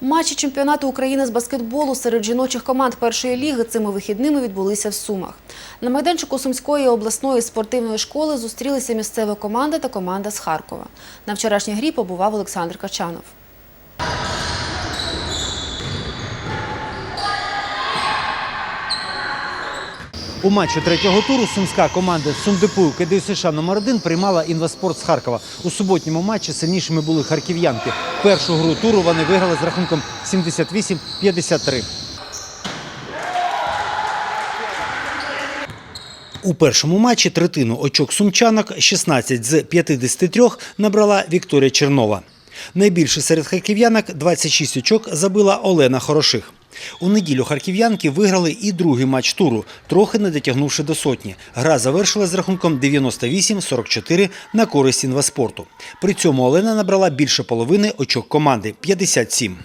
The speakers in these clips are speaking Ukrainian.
Матчі чемпіонату України з баскетболу серед жіночих команд першої ліги цими вихідними відбулися в Сумах. На майданчику Сумської обласної спортивної школи зустрілися місцева команда та команда з Харкова. На вчорашній грі побував Олександр Качанов. У матчі третього туру сумська команда Сундепу КДЮ США номер 1 приймала інваспорт з Харкова. У суботньому матчі сильнішими були харків'янки. Першу гру туру вони виграли з рахунком 78-53. У першому матчі третину очок сумчанок 16 з 53 набрала Вікторія Чернова. Найбільше серед харків'янок 26 очок забила Олена Хороших. У неділю харків'янки виграли і другий матч туру, трохи не дотягнувши до сотні. Гра завершилась з рахунком 98-44 на користь інваспорту. При цьому Олена набрала більше половини очок команди 57.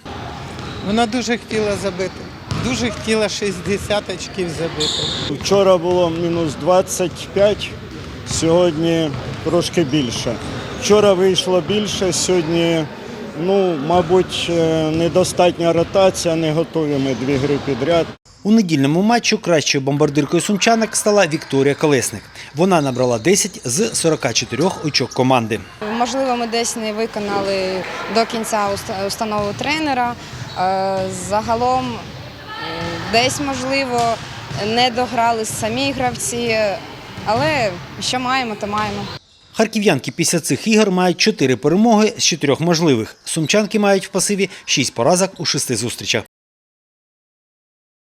Вона дуже хотіла забити. Дуже хотіла 60 очків забити. Вчора було мінус 25, сьогодні трошки більше. Вчора вийшло більше, сьогодні, ну, мабуть, е, недостатня ротація, не готові ми дві гри підряд. У недільному матчі кращою бомбардиркою сумчанок стала Вікторія Колесник. Вона набрала 10 з 44 очок команди. Можливо, ми десь не виконали до кінця установу тренера. Е, Загалом десь, можливо, не дограли самі гравці, але що маємо, то маємо. Харків'янки після цих ігор мають чотири перемоги з чотирьох можливих. Сумчанки мають в пасиві шість поразок у шести зустрічах.